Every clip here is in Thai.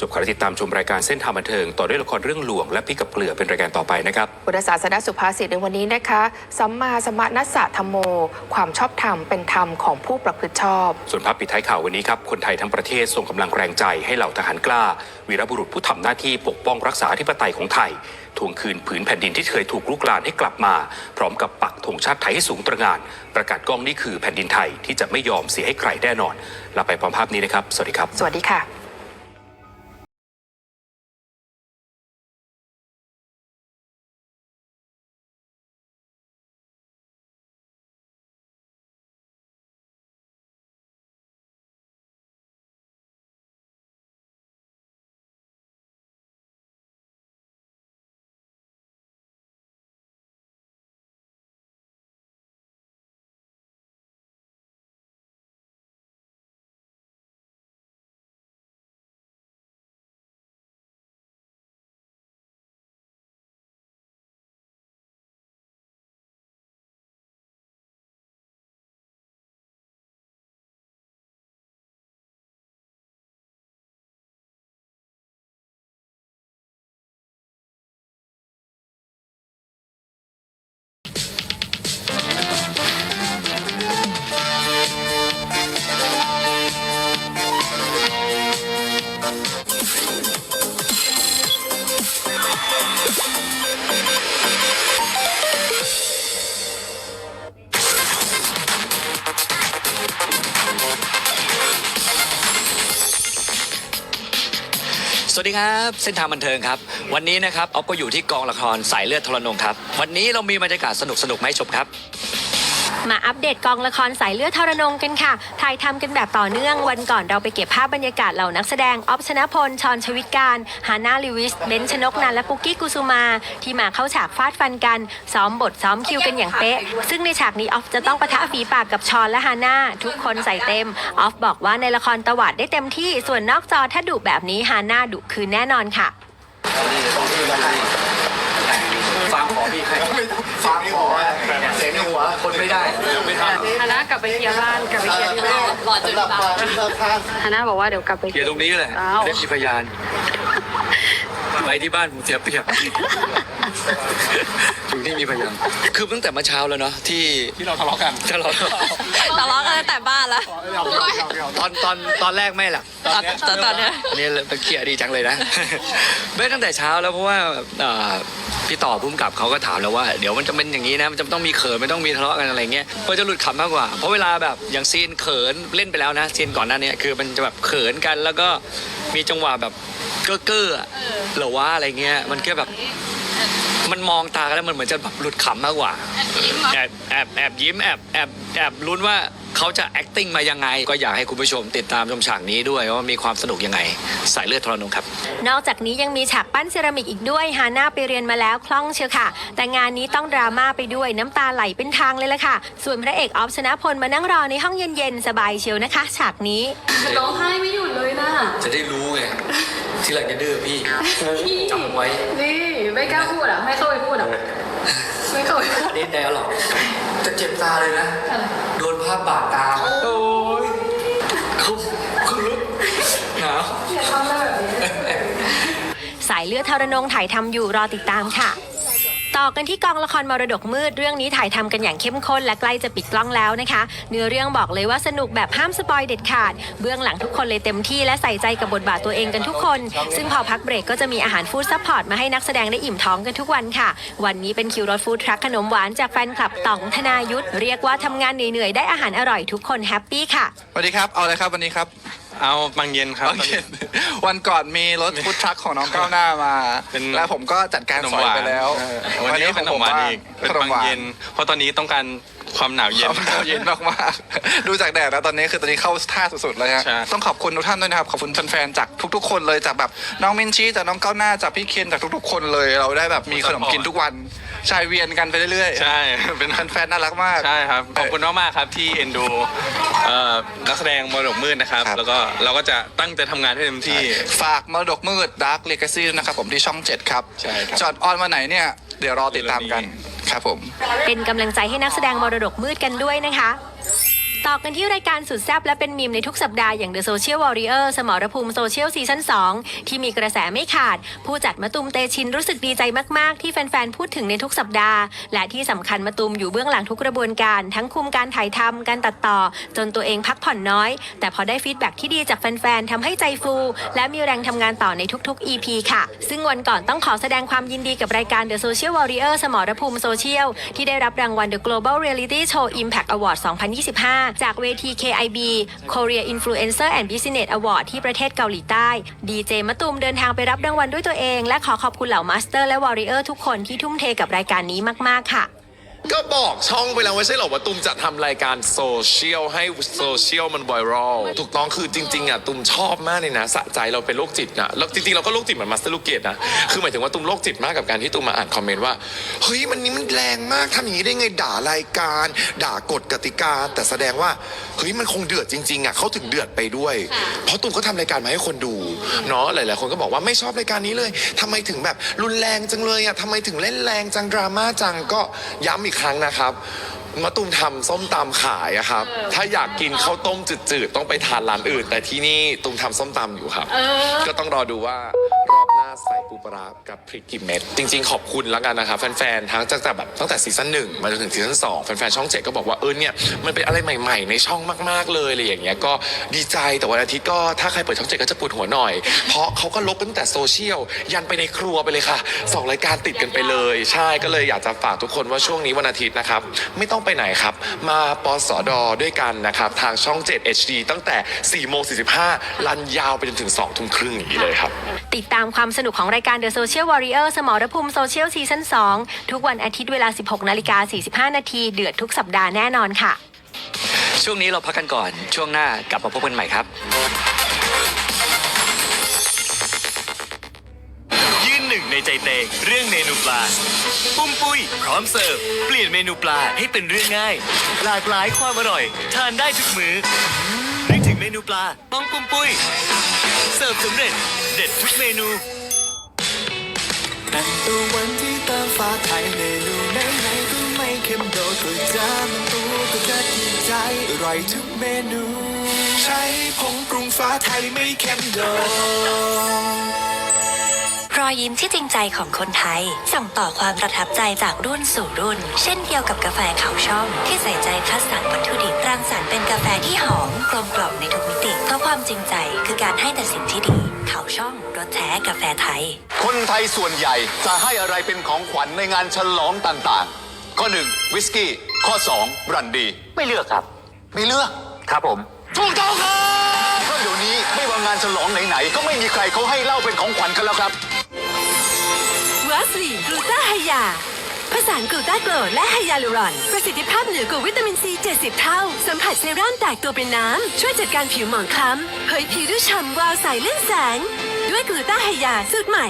จบข่าวและติดตามชมรายการเส้นทางบันเทิง ต่อด้วยละครเรื่องหลวงและพี่กับเกลือเป็นรายการต่อไปนะครับพุทธศาสนสุภาษิตในวันนี้นะคะสัมมาสมนัสสะธรรมโม ความชอบธรรมเป็นธรรมของผู้ประพฤติชอบ ส่วนภาพปิดท้ายข่าววันนี้ครับคนไทยทั้งประเทศส่งกำลังแรงใจให้เหล่าทหารกล้า วีรบุรุษผู้ทำหน้าที่ปกป้องรักษาอธิปไตยของไทยทวงคืนผืนแผ่นดินที่เคยถูกลุกลานให้กลับมา พร้อมกับปักธงชาติไทยให้สูงตระหง่าน ประกาศกล้องนี่คือแผ่นดินไทยที่จะไม่ยอมเสียให้ใครแน่นอนลาไปพร้อมภาพนี้นะครับสวัสดีครับ สวัสดีค่ะ ดีครับ เส้นทางบันเทิงครับ วันนี้นะครับออฟก็อยู่ที่กองละครสายเลือดทรนงครับ วันนี้เรามีบรรยากาศสนุกสนุกๆมาให้ชมครับ มาอัปเดตกองละครสายเลือดทรนงกันค่ะ ถ่ายทำกันแบบต่อเนื่องวันก่อนเราไปเก็บภาพบรรยากาศเหล่านักแสดง ออฟชนะพล ชอนชวิตการ ฮาน่าลิวิส เบนชนกนันและปุกกี้กุสุมา ที่มาเข้าฉากฟาดฟันกัน ซ้อมบทซ้อมคิวกันอย่างเป๊ะ ซึ่งในฉากนี้ออฟจะต้องปะทะฝีปากกับชอนและฮาน่าทุกคนใส่เต็ม ออฟบอกว่าในละครตวาดได้เต็มที่ ส่วนนอกจอถ้าดุแบบนี้ฮาน่าดุคืนแน่นอนค่ะฟังขอพี่ใครฟังขอ เสียงในหัวคนไม่ได้ไม่ทฮาน่ากลับไปเคลียร์บ้านกลับไปเคลียร์ที่บ้านรอจนตายฮาน่าบอกว่าเดี๋ยวกลับไปำเกียร์ตรงนี้แหละอ้าวเรียกมีพยานไปที่บ้านผมเสียเปรียบถึงที่มีพยานคือตั้งแต่เมื่อเช้าแล้วเนาะที่ที่เราทะเลาะกันทะเลาะทะเลาะกันตั้งแต่บ้านแล้วตอนตอนตอนแรกไม่หรอกตอนตอนตอนเนี้ยอันนี่ตะเกียดีจังเลยนะไม่ตั้งแต่เช้าแล้วเพราะว่าเอ่อ พี่ต่อพุ่มกับเขาก็ถามแล้วว่าเดี๋ยวมันจะเป็นอย่างนี้นะมันจะต้องมีเขินไม่ต้องมีทะเลาะกันอะไรเงี้ยก็จะหลุดขำมากกว่า เพราะเวลาแบบอย่างซีนเขินเล่นไปแล้วนะซีนก่อนหน้านี้คือมันจะแบบเขินกันแล้วก็มีจังหวะแบบเก้อเก้อๆอะหรือว่าอะไรเงี้ยมันแค่แบบ มันมองตากันแล้วมันเหมือนจะแบบหลุดขำมากกว่า แอบแอบแอบยิ้มแอบแอบแอบลุ้นว่าเขาจะ acting มายังไง ก็อยากให้คุณผู้ชมติดตามชมฉากนี้ด้วยว่ามีความสนุกยังไง สายเลือดทรนงครับ นอกจากนี้ยังมีฉากปั้นเซรามิกอีกด้วยฮาน่าไปเรียนมาแล้วคล่องเชียวค่ะ แต่งานนี้ต้องดราม่าไปด้วยน้ำตาไหลเป็นทางเลยล่ะค่ะ ส่วนพระเอกออฟชนะพลมานั่งรอในห้องเย็นๆ สบายเชียวนะคะ ฉากนี้ร้องไห้ไม่หยุดเลยนะจะได้รู้ไง ที่หลังจะดื้อพี่พี่จำไว้นี่ ไม่กล้าพูดอะ ไม่เข้าไปพูดอะ ไม่เข้าไปพูดอันนี้แนวหรอ จะเจ็บตาเลยนะโดนภาพบาดตา โอ้ยเขาเขาลุกหนาวสายเลือดทรนงถ่ายทำอยู่รอติดตามค่ะ ต่อกันที่กองละครมรดกมืดเรื่องนี้ถ่ายทำกันอย่างเข้มข้นและใกล้จะปิดกล้องแล้วนะคะ เนื้อเรื่องบอกเลยว่าสนุกแบบห้ามสปอยเด็ดขาด เบื้องหลังทุกคนเลยเต็มที่และใส่ใจกับบทบาทตัวเองกันทุกคน ซึ่งพอพักเบรกก็จะมีอาหารฟู้ดซัพพอร์ตมาให้นักแสดงได้อิ่มท้องกันทุกวันค่ะ วันนี้เป็นคิวรถฟู้ดทรัคขนมหวานจากแฟนคลับต่องธนายุทธเรียกว่าทำงานเหนื่อยๆได้อาหารอร่อยทุกคนแฮปปี้ค่ะสวัสดีครับเอาเลยครับวันนี้ครับ เอาบางเย็นครับ โอเควันก่อนมีรถฟุตทรัคของน้องก้าวหน้ามา เป็นแล้วผมก็จัดการขนมสอยหวาน ไปแล้วเออวันนี้เป็นขนมหวานอีกเป็นขนมบางหวานเย็นเพราะตอนนี้ต้องการ ความหนาวเย็นความหนาวเย็นมากๆดูจากแดดแล้วตอนนี้คือตอนนี้เข้าท่าสุดๆเลยฮะ ใช่ ต้องขอบคุณทุกท่านด้วยนะครับ ขอบคุณแฟนๆจากทุกๆ คนเลยจากแบบน้องมินชีจากน้องก้าวหน้าจากพี่เคนจากทุกๆ คนเลย เราได้แบบมีขนมกินทุกวันชายเวียนกันไปเรื่อยๆใช่ เป็นแฟนๆน่ารักมาก ใช่ครับ ขอบคุณมากๆครับที่เอ็นดูเอ่อนักแสดงมรดกมืดนะครับ ครับ แล้วก็เราก็จะตั้งใจทำงานให้เต็มที่ ฝากมรดกมืด Dark Legacy นะครับผมที่ช่อง 7 ครับ ใช่ครับจอดออนมาไหนเนี่ย เดี๋ยวรอติดตามกัน ครับผม เป็นกำลังใจให้นักแสดงมรดกมืดกันด้วยนะคะ ต่อกันที่รายการสุดแซ่บและเป็นมีมในทุกสัปดาห์อย่าง The Social Warrior สมรภูมิโซเชียลซีซั่น2 ที่มีกระแสไม่ขาด ผู้จัดมะตุมเตชินรู้สึกดีใจมาก ๆ ที่แฟน ๆ พูดถึงในทุกสัปดาห์ และที่สำคัญมะตุมอยู่เบื้องหลังทุกกระบวนการ ทั้งคุมการถ่ายทำการตัดต่อ จนตัวเองพักผ่อนน้อย แต่พอได้ฟีดแบ็กที่ดีจากแฟน ๆทำให้ใจฟู และมีแรงทำงานต่อในทุก ๆ EP ค่ะ ซึ่งวันก่อนต้องขอแสดงความยินดีกับรายการ The Social Warrior สมรภูมิโซเชียลที่ได้รับรางวัล The Global Reality Show Impact Award 2025จากเวที KIB Korea Influencer and Business Award ที่ประเทศเกาหลีใต้ ดีเจมะตูมเดินทางไปรับรางวัลด้วยตัวเอง และขอขอบคุณเหล่ามาสเตอร์และวอริเออร์ทุกคนที่ทุ่มเทกับรายการนี้มาก ๆ ค่ะ ก็บอกช่องไปแล้วไม่ใช่เหรอว่าตุมจะทำรายการโซเชียลให้โซเชียลมันไวรัลถูกต้องคือจริงๆอะตุมชอบมากเลยนะสะใจเราเป็นโรคจิตนะแล้วจริงๆเราก็โรคจิตเหมือนมาสเตอร์ลูกเกดนะคือหมายถึงว่าตุมโรคจิตมากกับการที่ตุมมาอ่านคอมเมนต์ว่าเฮ้ยมันนี้มันแรงมากทำอย่างนี้ได้ไงด่ารายการ ด่ากฎกติกา แต่แสดงว่าเฮ้ยมันคงเดือดจริงๆอะเขาถึงเดือดไปด้วย เพราะตุมก็ทำรายการมาให้คนดูเนาะหลายๆคนก็บอกว่าไม่ชอบรายการนี้เลยทำไมถึงแบบรุนแรงจังเลยอะทำไมถึงเล่นแรงจังดราม่าจังก็ย้ำอีกครั้งนะครับมะตูมทำส้มตำขายอะครับ ถ้าอยากกินข้าวต้มจืดๆ ต้องไปทานร้านอื่น แต่ที่นี่ตูมทำส้มตำอยู่ครับ ก็ต้องรอดูว่า รอบหน้าใส่ปูปลาร้ากับพริกกี่เม็ดจริง ๆ ขอบคุณแล้วกันนะครับแฟนๆทั้งตั้งแต่แบบตั้งแต่ซีซั่นหนึ่งมาจนถึงซีซั่นสองแฟนๆช่องเจ็ดก็บอกว่าเออเนี่ยมันเป็นอะไรใหม่ๆ ในช่องมากๆเลยอะไรอย่างเงี้ยก็ดีใจแต่วันอาทิตย์ก็ถ้าใครเปิดช่องเจ็ดก็จะปวดหัวหน่อย เพราะเขาก็ลบตั้งแต่โซเชียลยันไปในครัวไปเลยค่ะสองรายการติดกันไปเลย ใช่ก็เลยอยากจะฝากทุกคนว่าช่วงนี้วันอาทิตย์นะครับไม่ต้องไปไหนครับ มาปสดด้วยกันนะครับทางช่อง 7 HD ตั้งแต่4โมง45ลันยาวไปจนถึง2ทุ่มครึ่งอย่างนี้เลยครับ ติดตามความสนุกของรายการ The Social Warrior สมรภูมิโซเชียลซีซั่น2ทุกวันอาทิตย์เวลา 16นาฬิกา45นาทีเดือดทุกสัปดาห์แน่นอนค่ะ ช่วงนี้เราพักกันก่อน ช่วงหน้ากลับมาพบกันใหม่ครับ ยืนหนึ่งในใจเตงเรื่องเมนูปลา ปุ้มปุ้ย พร้อมเสิร์ฟ เปลี่ยนเมนูปลาให้เป็นเรื่องง่าย หลากหลายความอร่อย ทานได้ทุกมือ้อนึก ถึงเมนูปลาต้องปุ้มปุ้ย เสิร์ฟสำเร็จ เด็ดทุกเมนูแต่ตัววันที่ตามฟ้าไทยเมนูไหนไหนๆก็ไม่เค็มโดดก็จะมันตัวก็จะกินใจอร่อยทุกเมนู ใช้ผงปรุงฟ้าไทยไม่เค็มโดด รอยยิ้มที่จริงใจของคนไทย ส่งต่อความประทับใจจากรุ่นสู่รุ่น เช่นเดียวกับกาแฟขาวช่องที่ใส่ใจคัดสรรวัตถุดิบรังสรรค์เป็นกาแฟที่หอมกลมกล่อมในทุกมิติเพราะความจริงใจคือการให้แต่สิ่งที่ดีขาวช่องรสแท้กาแฟไทย คนไทยส่วนใหญ่จะให้อะไรเป็นของขวัญในงานฉลองต่างๆ ข้อหนึ่งวิสกี้ข้อสองรันดี ไม่เลือกครับ ไม่เลือกครับผมถูกต้องครับเพราะเดี๋ยวนี้ไม่ว่างานฉลองไหนๆก็ไม่มีใครเขาให้เหล้าเป็นของขวัญกันแล้วครับัสลีกลูต้าไฮยาผสานกลูต้าโกรดและไฮยาลูรอน ประสิทธิภาพเหนือกว่าวิตามินซี 70 เท่า สัมผัสเซรั่มแตกตัวเป็นน้ำ ช่วยจัดการผิวหมองคล้ำเผยผิวด้วยฉ่ำวาวใสเลื่อนแสง ด้วยกลูต้าไฮยาสูตรใหม่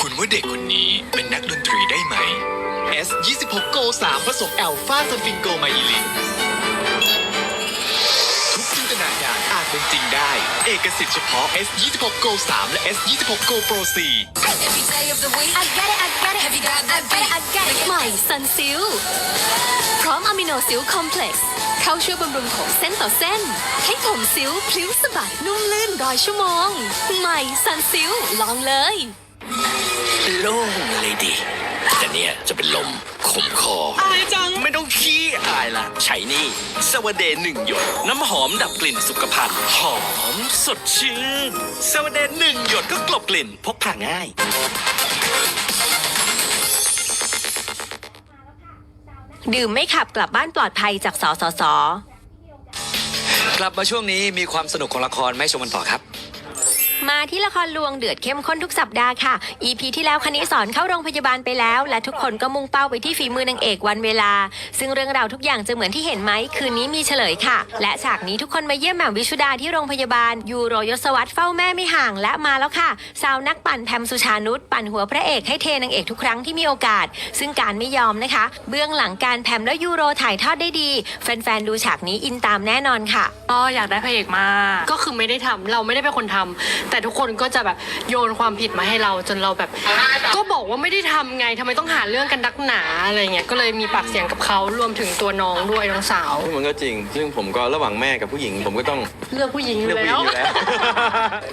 คุณว่าเด็กคนนี้เป็นนักดนตรีได้ไหม S 26 Go 3ผสมแอลฟาซัมฟิงโกไมอิลิน ได้เอกสิทธิ์เฉพาะ S 26 Go 3และ S 26 Go Pro 4ใหม่ซันซิลพร้อมอะมิโนซิลคอมเพล็กซ์เข้าช่วยบำรุงผมเส้นต่อเส้น ให้ผมซิลพลิ้วสะบัดนุ่มลื่นร้อยชั่วโมง ใหม่ซันซิลลองเลยโล่งเลยดิ แต่เนี่ยจะเป็นลมขมคอ อายจัง ไม่ต้องขี้อายละใช้นี่สวเดนหนึ่งหยด น้ำหอมดับกลิ่นสุขภัณฑ์ หอมสดชื่นสวเดนหนึ่งหยดก็กลบกลิ่นพกพาง่าย ดื่มไม่ขับกลับบ้านปลอดภัยจากสสส กลับมาช่วงนี้มีความสนุกของละครไม่ชมกันต่อครับ มาที่ละครลวงเดือดเข้มข้นทุกสัปดาห์ค่ะ EP ที่แล้วคณิสอนเข้าโรงพยาบาลไปแล้ว และทุกคนก็มุ่งเป้าไปที่ฝีมือนางเอกวันเวลา ซึ่งเรื่องราวทุกอย่างจะเหมือนที่เห็นไหมคืนนี้มีเฉลยค่ะ และฉากนี้ทุกคนมาเยี่ยมแหม่มวิชุดาที่โรงพยาบาลยูโรยศวัตรเฝ้าแม่ไม่ห่างและมาแล้วค่ะสาวนักปั่นแพมสุชานุชปั่นหัวพระเอกให้เทนางเอกทุกครั้งที่มีโอกาส ซึ่งการไม่ยอมนะคะ เบื้องหลังการแพมและยูโรถ่ายทอดได้ดี แฟนๆดูฉากนี้อินตามแน่นอนค่ะ ก็อยากได้พระเอกมา ก็คือไม่ได้ทำเราไม่ได้เป็นคนทำแต่ทุกคนก็จะแบบโยนความผิดมาให้เราจนเราแบบ ก็บอกว่าไม่ได้ทำไงทำไมต้องหาเรื่องกันนักหนาอะไรเงี้ยก็เลยมีปากเสียงกับเขารวมถึงตัวน้องด้วยน้องสาว มันก็จริง ซึ่งผมก็ระหว่างแม่กับผู้หญิง ผมก็ต้องเลือกผู้หญิงอยู่เลือกผู้หแล้ญิงว อยู่แล้ว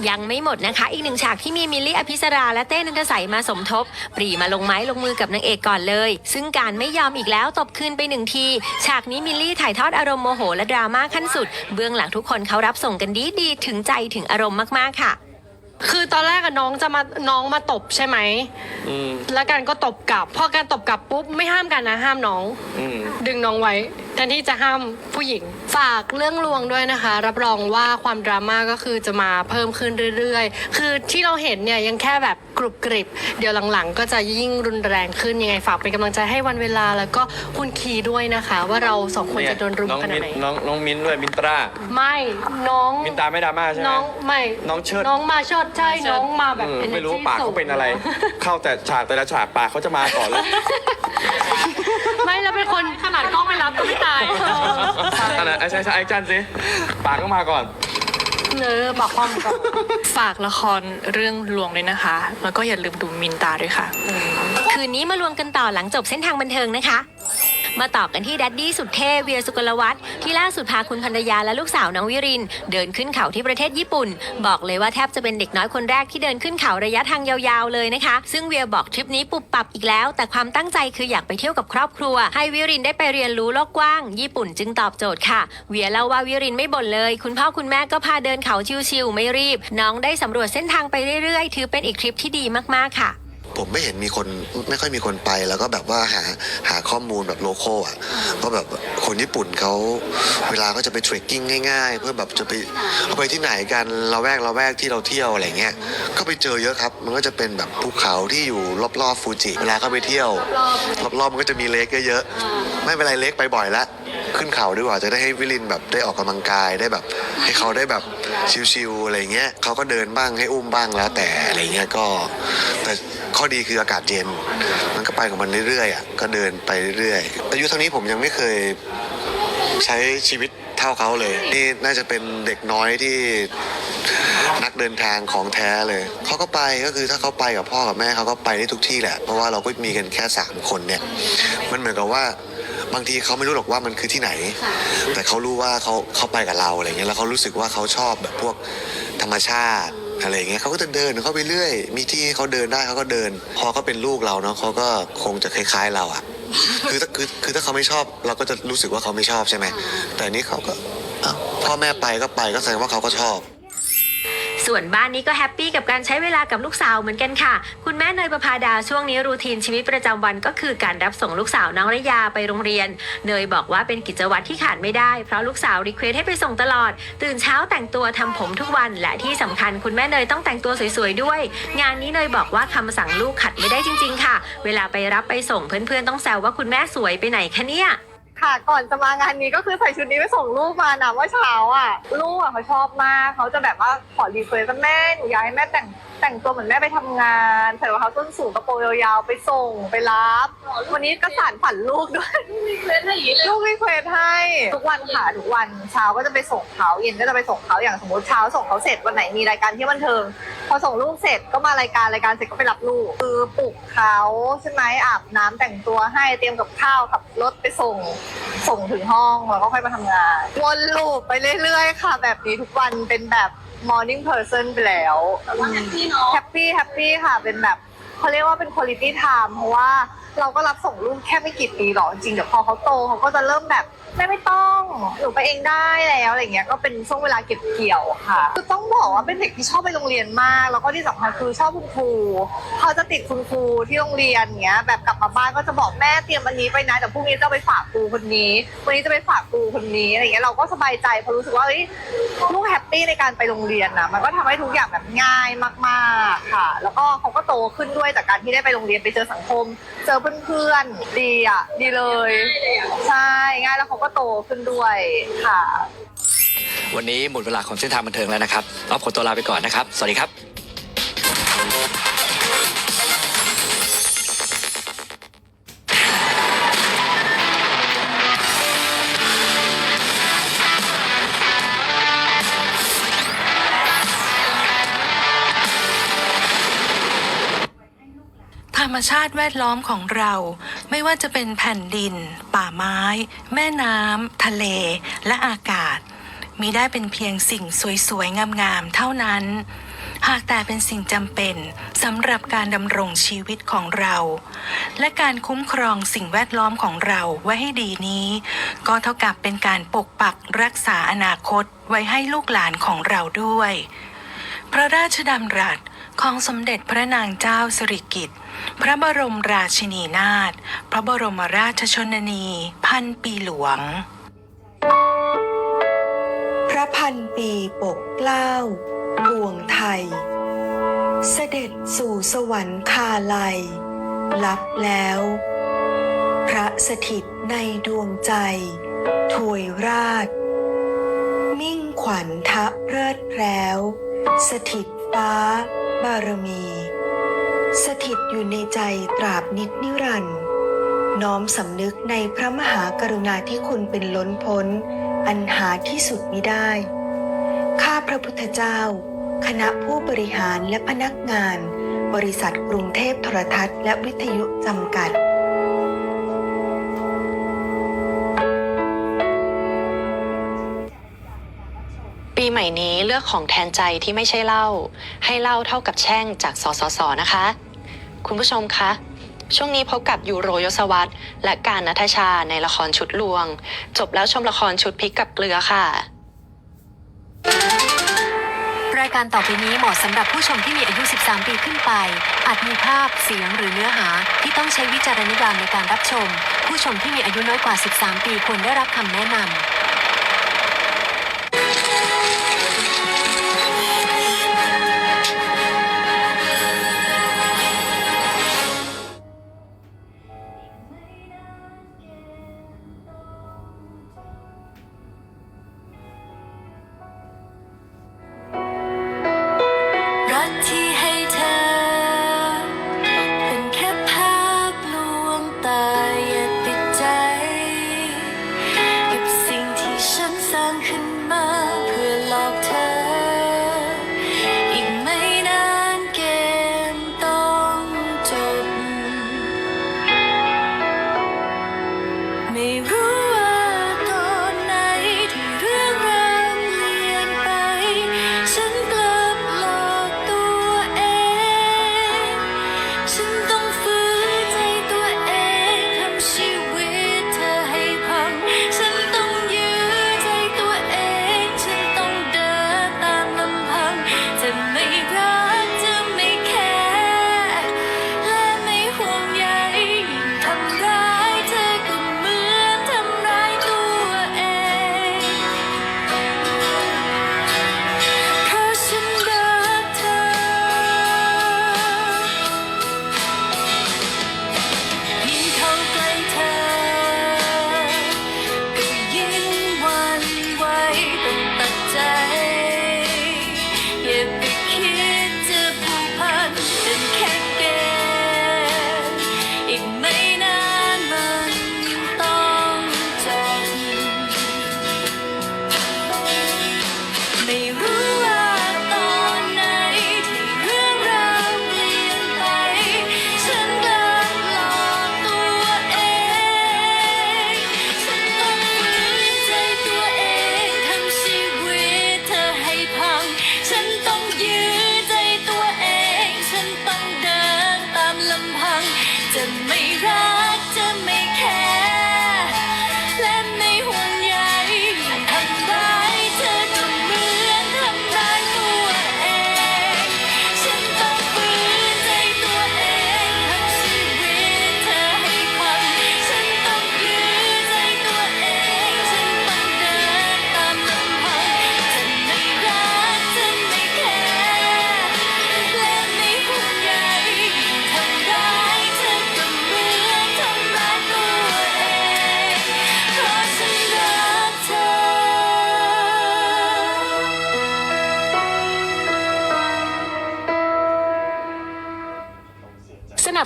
ยังไม่หมดนะคะ อีกหนึ่งฉากที่มีมิลลี่อภิสราและเต้นันทสัยมาสมทบ ปรีมาลงไม้ลงมือกับนางเอกก่อนเลย ซึ่งการไม่ยอมอีกแล้วตบคืนไปหนึ่งที ฉากนี้มิลลี่ถ่ายทอดอารมณ์โมโหและดราม่าขั้นสุด เบื้องหลังทุกคนเขารับส่งกันดีดีๆถึงใจถึงอารมณ์มากๆค่ะ คือตอนแรกอะน้องจะมาน้องมาตบใช่ไหม อืมแล้วกันก็ตบกลับ พอการตบกลับปุ๊บไม่ห้ามกันนะห้ามน้อง อืม ดึงน้องไว้ แทนที่จะห้ามผู้หญิง ฝากเรื่องลวงด้วยนะคะ รับรองว่าความดราม่าก็คือจะมาเพิ่มขึ้นเรื่อยๆ คือที่เราเห็นเนี่ยยังแค่แบบกรุบกริบ เดี๋ยวหลังๆ ก็จะยิ่งรุนแรงขึ้นยังไงฝากเป็นกำลังใจให้วันเวลาแล้วก็คุณคีด้วยนะคะ ว่าเราสองคนจะโดนรุมน้องขนาดมิ้นไหนน้องน้องมิ้นด้วยมินตรา ไม่น้องมินตราไม่ดราม่าใช่ไหมน้องไม่น้องเชิดน้องมาเชดใช่น้องมาแบบเออ energy ไม่รู้ว่าปากสูเขางเป็นอะไร เข้าแต่ฉากแต่ละฉากปากเขาจะมาก่อนเลยไม่แล้วเป็นคนขนาดกล้องไม่รับก็ไม่ตายอันนั้นใช่ใช่ไอ้จันสิปากก็มาก่อน เนอบอกความก่อน ฝากละครเรื่องลวงด้วยนะคะ แล้วก็อย่าลืมดูมินตาด้วยค่ะ คืนนี้มาลวงกันต่อหลังจบเส้นทางบันเทิงนะคะ มาต่อกันที่ดัดดี้สุดเท่เวียสุกลวัฒน์ที่ล่าสุดพาคุณภรรยาและลูกสาวน้องวิริน เดินขึ้นเขาที่ประเทศญี่ปุ่น บอกเลยว่าแทบจะเป็นเด็กน้อยคนแรกที่เดินขึ้นเขาระยะทางยาวๆเลยนะคะ ซึ่งเวียบอกทริปนี้ปุบปับอีกแล้ว แต่ความตั้งใจคืออยากไปเที่ยวกับครอบครัว ให้วิรินได้ไปเรียนรู้โลกกว้าง ญี่ปุ่นจึงตอบโจทย์ค่ะ เวียเล่าว่าวิรินไม่บ่นเลย คุณพ่อคุณแม่ก็พาเดินเขาชิวๆไม่รีบ น้องได้สำรวจเส้นทางไปเรื่อยๆ ถือเป็นอีกทริปที่ดีมากๆค่ะ ผมไม่เห็นมีคนไม่ค่อยมีคนไปแล้วก็แบบว่าหาหาข้อมูลแบบโลโก้อะเพราะแบบคนญี่ปุ่นเขาเวลาก็จะไปเทรคกิ้งง่าย ๆ เพื่อแบบจะไปเอาไปที่ไหนกันเราแวกเราแวกที่เราเที่ยวอะไรเงี้ยก็ไปเจอเยอะครับ มันก็จะเป็นแบบภูเขาที่อยู่รอบๆฟูจิเวลาเขาไปเที่ยว รอบๆมันก็จะมีเลคเยอะๆไม่เป็นไรเลคไปบ่อยละขึ้นเขาดีกว่าจะได้ให้วิลินแบบได้ออกกำลังกายได้แบบ ให้เขาได้แบบชิวๆอะไรเงี้ยเขาก็เดินบ้างให้อุ้มบ้างแล้วแต่อะไรเงี้ยก็แต่ข้อดีคืออากาศเย็น มันก็ไปของมันเรื่อยๆอะก็เดินไปเรื่อยๆอายุเท่านี้ผมยังไม่เคยใช้ชีวิตเท่าเขาเลย นี่น่าจะเป็นเด็กน้อยที่นักเดินทางของแท้เลย เขาก็ไปก็คือถ้าเขาไปกับพ่อกับแม่เขาก็ไปได้ทุกที่แหละ เพราะว่าเราก็มีกันแค่สามคนเนี่ย มันเหมือนกับว่าบางทีเขาไม่รู้หรอกว่ามันคือที่ไหน แต่เขารู้ว่าเขาเขาไปกับเราอะไรเงี้ยแล้วเขารู้สึกว่าเขาชอบแบบพวกธรรมชาติ อะไรเงี้ยเขาก็จะเดินเขาไปเรื่อย มีที่เขาเดินได้เขาก็เดิน พอเขาเป็นลูกเราเนาะเขาก็คงจะคล้ายๆเราอะคือถ้าคือคือถ้าเขาไม่ชอบเราก็จะรู้สึกว่าเขาไม่ชอบใช่ไหมแต่นนี้เขาก็อ้าวพ่อแม่ไปก็ไปก็แสดงว่าเขาก็ชอบ ส่วนบ้านนี้ก็แฮปปี้กับการใช้เวลากับลูกสาวเหมือนกันค่ะ คุณแม่เนยประภาดาช่วงนี้รูทีนชีวิตประจำวันก็คือการรับส่งลูกสาวน้องระยาไปโรงเรียน เนยบอกว่าเป็นกิจวัตรที่ขาดไม่ได้เพราะลูกสาวรีเควสให้ไปส่งตลอด ตื่นเช้าแต่งตัวทำผมทุกวันและที่สำคัญคุณแม่เนยต้องแต่งตัวสวยๆด้วย งานนี้เนยบอกว่าคำสั่งลูกขัดไม่ได้จริง ๆ ค่ะ เวลาไปรับไปส่งเพื่อนๆต้องแซวว่าคุณแม่สวยไปไหนคะเนี่ย ค่ะก่อนจะมางานนี้ก็คือใส่ชุดนี้ไปส่งลูกมานะเมื่อเช้าอะลูกอะเขาชอบมากเขาจะแบบว่าขอรีเควสว่าแม่หนูอยากให้แม่แต่งแต่งตัวเหมือนแม่ไปทำงานใส่รองเท้าส้นสูงกระโปรงยาวๆไปส่งไปรับ วันนี้ก็สานฝันลูกด้วยลูกรีเควสให้ ทุกวันค่ะทุกวันเช้าก็จะไปส่งเขาเย็นก็จะไปส่งเขาอย่างสมมติเช้าส่งเขาเสร็จวันไหนมีรายการที่บันเทิงพ อส่งลูกเสร็จก็มารายการรายการเสร็จก็ไปรับลูก คือปลุกเขาใช่ไหมอาบน้ำแต่งตัวให้เตรียมกับข้าวขับรถไปส่ง ส่งถึงห้องแล้วก็ค่อยมาทำงานวนลูปไปเรื่อยๆ ค่ะ แบบนี้ทุกวันเป็นแบบ morning person ไปแล้วแฮปปี้เนาะแฮปปี้แฮปปี้ค่ะเป็นแบบเขาเรียกว่าเป็น quality time เพราะว่าเราก็รับส่งลูกแค่ไม่กี่ปีหรอกจริงๆเดี๋ยวพอเขาโตเขาก็จะเริ่มแบบ แม่ไม่ต้องหนูไปเองได้แล้วอะไรเงี้ยก็เป็นช่วงเวลาเก็บเกี่ยวค่ะคือต้องบอกว่าเป็นเด็กที่ชอบไปโรงเรียนมาก แล้วก็ที่สำคัญคือชอบคุณครูเขาจะติดคุณครูที่โรงเรียนเงี้ย แบบกลับมาบ้านก็จะบอกแม่เตรียมอันนี้ไปนะแต่พรุ่งนี้จะไปฝากครูคนนี้ วันนี้จะไปฝากครูคนนี้อะไรเงี้ยเราก็สบายใจเพราะรู้สึกว่าเอ้ยลูกแฮปปี้ในการไปโรงเรียนนะมันก็ทำให้ทุกอย่างแบบง่ายมากๆค่ะ แล้วก็เขาก็โตขึ้นด้วยจากการที่ได้ไปโรงเรียนไปเจอสังคม เจอเพื่อนๆดีอะดีเลยใช่ง่ายแล้วเขาก็โตขึ้นด้วยค่ะ วันนี้หมดเวลาของเส้นทางบันเทิงแล้วนะครับรับขอตัวลาไปก่อนนะครับ สวัสดีครับ มชาติแวดล้อมของเรา ไม่ว่าจะเป็นแผ่นดิน ป่าไม้ แม่น้ำทะเล และอากาศมิได้เป็นเพียงสิ่งสวยๆ งามๆ เท่านั้น หากแต่เป็นสิ่งจำเป็นสำหรับการดำรงชีวิตของเรา และการคุ้มครองสิ่งแวดล้อมของเราไว้ให้ดีนี้ ก็เท่ากับเป็นการปกปักรักษาอนาคตไว้ให้ลูกหลานของเราด้วย พระราชดำรัสของสมเด็จพระนางเจ้าสิริกิติ์ พระบรมราชินีนาถ พระบรมราชชนนี พันปีหลวง พระพันปีปกเกล้าปวงไทย เสด็จสู่สวรรคาลัย ลับแล้ว พระสถิตในดวงใจ ถวยราช มิ่งขวัญทะเพลิดแพร้ว สถิตฟ้า บารมี สถิตอยู่ในใจตราบนิดนิรันดร์น้อมสำนึกในพระมหากรุณาธิคุณเป็นล้นพ้น อันหาที่สุดมิได้ ข้าพระพุทธเจ้า คณะผู้บริหารและพนักงาน บริษัทกรุงเทพโทรทัศน์และวิทยุจำกัด ปีใหม่นี้เลือกของแทนใจที่ไม่ใช่เหล้าให้เหล้าเท่ากับแช่งจากสสสนะคะ คุณผู้ชมคะ ช่วงนี้พบกับยูโรยศวรรและการนัทชาในละครชุดลวง จบแล้วชมละครชุดพริกกับเกลือค่ะ รายการต่อไปนี้เหมาะสำหรับผู้ชมที่มีอายุ 13 ปีขึ้นไป อาจมีภาพ เสียงหรือเนื้อหาที่ต้องใช้วิจารณญาณในการรับชม ผู้ชมที่มีอายุน้อยกว่า 13 ปีควรได้รับคำแนะนำ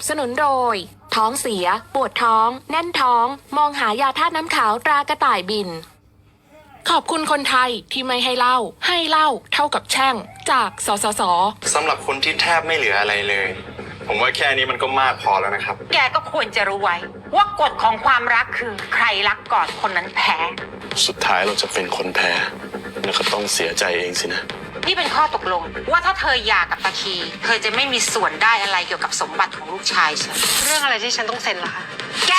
สนับสนุนโดย ท้องเสีย ปวดท้อง แน่นท้อง มองหายาธาตุน้ำขาวตรากระต่ายบิน ขอบคุณคนไทยที่ไม่ให้เหล่า ให้เหล่าเท่ากับแช่ง จากสสส สำหรับคนที่แทบไม่เหลืออะไรเลย ผมว่าแค่นี้มันก็มากพอแล้วนะครับ แกก็ควรจะรู้ไว้ ว่ากฎของความรักคือใครรักก่อนคนนั้นแพ้ สุดท้ายเราจะเป็นคนแพ้แล้วก็ต้องเสียใจเองสินะ นี่เป็นข้อตกลงว่าถ้าเธออยากกับตะคี เธอจะไม่มีส่วนได้อะไรเกี่ยวกับสมบัติของลูกชายฉัน เรื่องอะไรที่ฉันต้องเซ็นล่ะคะ แก